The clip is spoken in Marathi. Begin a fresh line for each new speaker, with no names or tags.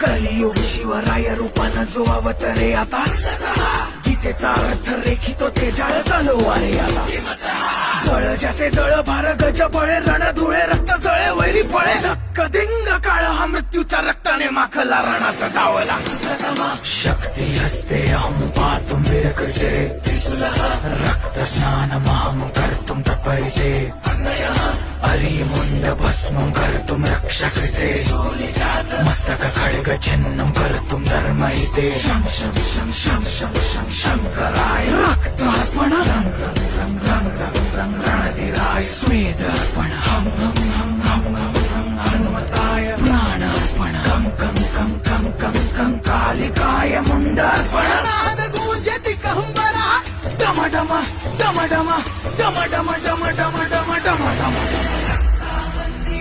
कलियुगी शिवराय रूपानं जो अवतरे आता. गीतेचा अर्थ रेखितो ते जाळ तलवारे आता. बळ ज्याचे दळ भार गज बळे रण धुळे रक्त जळे वैरी पळे. कदिंग काळ हा मृत्यूचा रक्ताने माखला रणात डावला शक्ती हस्ते अहम पातुम विरकृते. रक्त स्नान महम कर्तुम तपैते अरिमुंड भस्मं कर्तुं रक्षकृते मस्तक खड्ग छिन्नं कर्तुं धर्मयिते शं शं शं शं शं शं शङ्कराय रक्तार्पण. रं रं हं हं हं हं हं हं हनुमताय. प्राणार्पण. कं कं कं कं कं कं कालिकाय मुण्डार्पण नादगूञ्जति कहं वरा डम डम डम डम डम डम डम